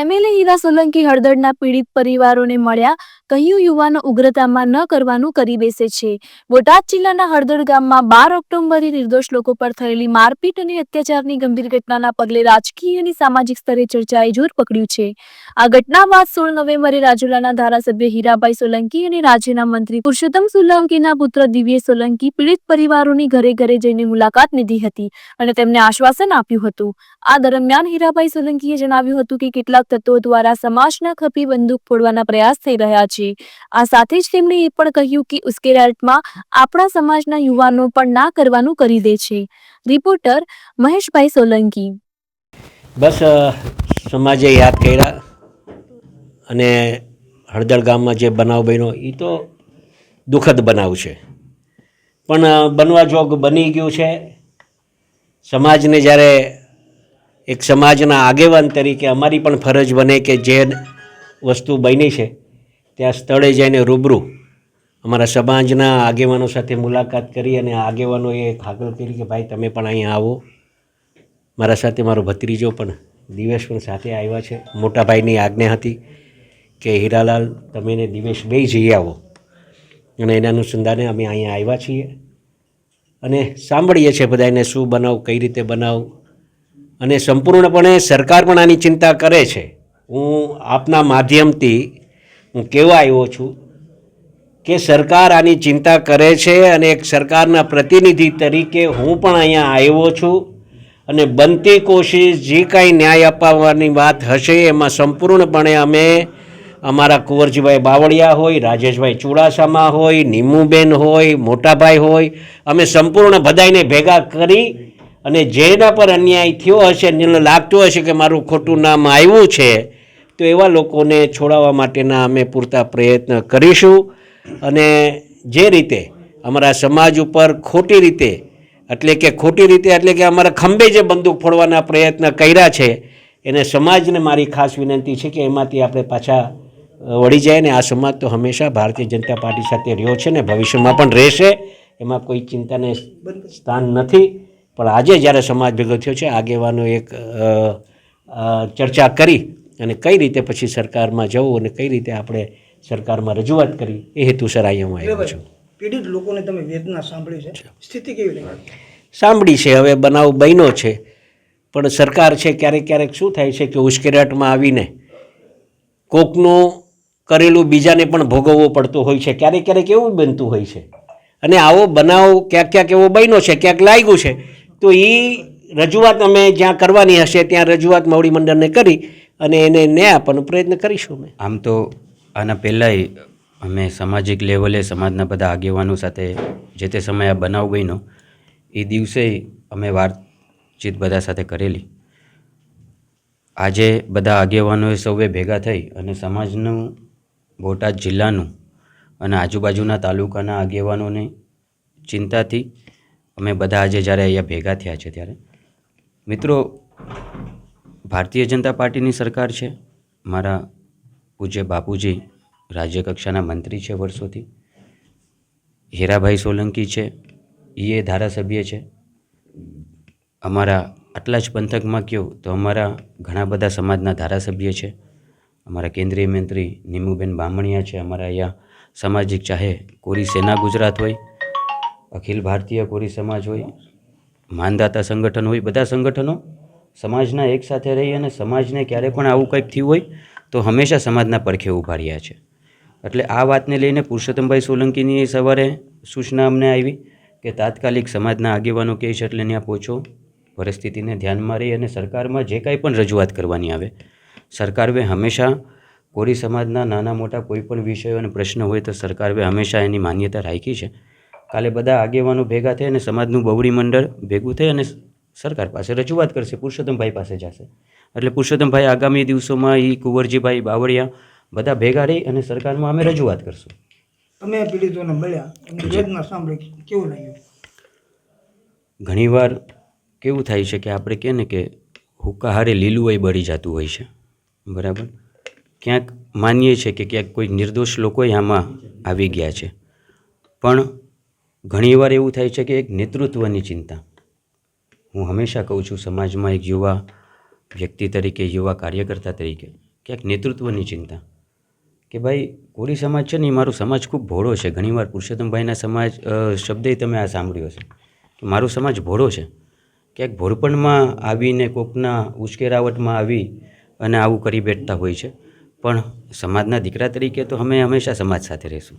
MLA હીરા સોલંકી હળદરના પીડિત પરિવારોને મળ્યા, કહ્યું, યુવાનો ઉગ્રતામાં ન કરવાનું કરી બેસે છે. બોટાદ જિલ્લાના હળદર ગામમાં બાર ઓક્ટોબરે નિર્દોષ લોકો પર થયેલી મારપીટ અને અત્યાચારની ગંભીર ઘટનાના પગલે રાજકીય અને સામાજિક સ્તરે ચર્ચાએ જોર પકડ્યું છે. આ ઘટના બાદ સોળ નવેમ્બરે રાજુલાના ધારાસભ્ય હીરાભાઈ સોલંકી અને રાજ્યના મંત્રી પુરુષોત્તમ સોલંકીના પુત્ર દિવ્ય સોલંકી પીડિત પરિવારોની ઘરે ઘરે જઈને મુલાકાત લીધી હતી અને તેમને આશ્વાસન આપ્યું હતું. આ દરમિયાન હીરાભાઈ સોલંકીએ જણાવ્યું હતું કે કેટલાક તત્વો દ્વારા સમાજના ખભી બંદૂક ફોડવાના પ્રયાસ થઈ રહ્યા છે. આ સાથે જ તેમણે એ પણ કહ્યું કે ઉશ્કેરાટમાં આપણા સમાજના યુવાનો પણ ના કરવાનું કરી દે છે. રિપોર્ટર મહેશભાઈ સોલંકી. બસ સમાજે યાદ કર્યા અને હળદળ ગામમાં જે બનાવ બન્યો એ તો દુઃખદ બનાવ છે. પણ બનવા જોગ બની ગયું છે. સમાજને જ્યારે એક સમાજના આગેવાન તરીકે અમારી પણ ફરજ બને કે જે વસ્તુ બની છે, ત્યાં સ્થળે જઈને રૂબરૂ અમારા સમાજના આગેવાનો સાથે મુલાકાત કરી અને આગેવાનોએ ખાગલ કરી કે ભાઈ તમે પણ અહીંયા આવો. મારા સાથે મારો ભત્રીજો પણ દિવેશ પણ સાથે આવ્યા છે. મોટાભાઈની આજ્ઞા હતી કે હીરાલાલ, તમે ને દિવેશ બે જઈ આવો. અને એના અનુસંધાને અમે અહીંયા આવ્યા છીએ. અને સાંભળીએ છીએ બધાને શું બનાવ, કઈ રીતે બનાવ અને સંપૂર્ણપણે સરકાર પણ આની ચિંતા કરે છે. હું આપના માધ્યમથી હું કહેવા આવ્યો છું કે સરકાર આની ચિંતા કરે છે અને એક સરકારના પ્રતિનિધિ તરીકે હું પણ અહીંયા આવ્યો છું અને બનતી કોશિશ જે કાંઈ ન્યાય અપાવવાની વાત હશે એમાં સંપૂર્ણપણે અમે અમારા કુંવરજીભાઈ બાવળિયા હોય, રાજેશભાઈ ચુડાસામા હોય, નીમુબેન હોય, મોટાભાઈ હોય, અમે સંપૂર્ણ બધાને ભેગા કરી અને જેના પર અન્યાય થયો હશે એને લાગતું હશે કે મારું ખોટું નામ આવ્યું છે, તો એવા લોકોને છોડાવવા માટેના અમે પૂરતા પ્રયત્ન કરીશું. અને જે રીતે અમારા સમાજ ઉપર ખોટી રીતે, એટલે કે ખોટી રીતે, એટલે કે અમારા ખંભે જે બંદૂક ફોડવાના પ્રયત્ન કર્યા છે, એને સમાજને મારી ખાસ વિનંતી છે કે એમાંથી આપણે પાછા વળી જાય ને આ સમાજ તો હંમેશા ભારતીય જનતા પાર્ટી સાથે રહ્યો છે ને ભવિષ્યમાં પણ રહેશે. એમાં કોઈ ચિંતાને સ્થાન નથી. પણ આજે જ્યારે સમાજ ભેગો થયો છે આગેવાનો એક ચર્ચા કરી અને કઈ રીતે પછી સરકારમાં જવું અને કઈ રીતે આપણે સરકારમાં રજૂઆત કરી એ હેતુસર અહીંયા હું આવ્યો છું. પીડિત લોકોને તમે વેદના સાંભળી છે? સ્થિતિ કેવી સાંભળી છે હવે બનાવ બન્યો છે પણ સરકાર છે ક્યારેક ક્યારેક શું થાય છે કે ઉશ્કેરાટમાં આવીને કોકનું કરેલું બીજાને પણ ભોગવવો પડતો હોય છે ક્યારેક ક્યારેક એવું બનતું હોય છે. અને આવો બનાવ ક્યાંક ક્યાંક એવો બન્યો છે ક્યાંક લાગ્યું છે તો એ રજૂઆત અમે જ્યાં કરવાની હશે ત્યાં રજૂઆત મવડી મંડળને કરી અને એને ન્યાય આપવાનો પ્રયત્ન કરીશું અમે. આમ તો આના પહેલાંય અમે સામાજિક લેવલે સમાજના બધા આગેવાનો સાથે જે તે સમયે આ બનાવ બન્યો, એ દિવસે અમે વાતચીત બધા સાથે કરેલી. આજે બધા આગેવાનોએ સૌએ ભેગા થઈ અને સમાજનું બોટાદ જિલ્લાનું અને આજુબાજુના તાલુકાના આગેવાનોને ચિંતાથી અમે બધા આજે જ્યારે અહીંયા ભેગા થયા છે ત્યારે, મિત્રો, ભારતીય જનતા પાર્ટીની સરકાર છે, મારા પૂજ્ય બાપુજી રાજ્ય કક્ષાના મંત્રી છે વર્ષોથી, હીરાભાઈ સોલંકી છે એ ધારાસભ્ય છે. અમારા આટલા જ પંથકમાં કહ્યું તો અમારા ઘણા બધા સમાજના ધારાસભ્ય છે. અમારા કેન્દ્રીય મંત્રી નીમુબેન બામણિયા છે, અમારા અહીંયા સામાજિક ચાહે કોરી સેના ગુજરાત હોય અખિલ ભારતીય કોરી સમાજ હોય, માનદાતા સંગઠન હોય, બધા સંગઠનો સમાજના એક સાથે રહી અને સમાજને ક્યારે પણ આવું કંઈક થયું હોય, તો હંમેશા સમાજના પડખે ઊભા રહ્યા છે. એટલે આ વાતને લઈને પુરુષોત્તમભાઈ સોલંકીની સવારે સૂચના અમને આવી કે તાત્કાલિક સમાજના આગેવાનો કહે છે એટલે ત્યાં પહોંચો, પરિસ્થિતિને ધ્યાનમાં રહી અને સરકારમાં જે કાંઈ પણ રજૂઆત કરવાની આવે સરકારે હંમેશા કોરી સમાજના નાના મોટા કોઈ પણ વિષયો અને પ્રશ્ન હોય તો સરકારે હંમેશા એની માન્યતા રાખી છે. કાલે બધા આગેવાનો ભેગા થઈ અને સમાજનું બવડી મંડળ ભેગું થઈ અને સરકાર પાસે રજૂઆત કરશે પુરુષોત્તમભાઈ પાસે જશે. એટલે પુરુષોત્તમભાઈ આગામી દિવસોમાં એ કુંવરજીભાઈ બાવળિયા બધા ભેગા રહી અને સરકારમાં અમે રજૂઆત કરશું. તમે પીડિતોને મળ્યા. એમની વેદના સાંભળી. કેવું લાગ્યું? ઘણીવાર કેવું થાય છે કે આપણે કહે ને કે હુક્કા હારે લીલું હોય બળી જતું હોય છે. બરાબર? ક્યાંક માનીએ છીએ કે ક્યાંક કોઈ નિર્દોષ લોકો આમાં આવી ગયા છે. પણ ઘણીવાર એવું થાય છે કે એક નેતૃત્વની ચિંતા. હું હંમેશા કહું છું, સમાજમાં એક યુવા વ્યક્તિ તરીકે, યુવા કાર્યકર્તા તરીકે ક્યાંક નેતૃત્વની ચિંતા. કે ભાઈ, કોળી સમાજ છે ને મારો સમાજ ખૂબ ભોળો છે. ઘણીવાર પુરુષોત્તમભાઈના સમાજ શબ્દે તમે આ સાંભળ્યો હશે. કે મારો સમાજ ભોળો છે. ક્યાંક ભોળપણમાં આવીને કોકના ઉશ્કેરાવટમાં આવી અને આવું કરી બેઠતા હોય છે. પણ સમાજના દીકરા તરીકે તો અમે હંમેશા સમાજ સાથે રહીશું.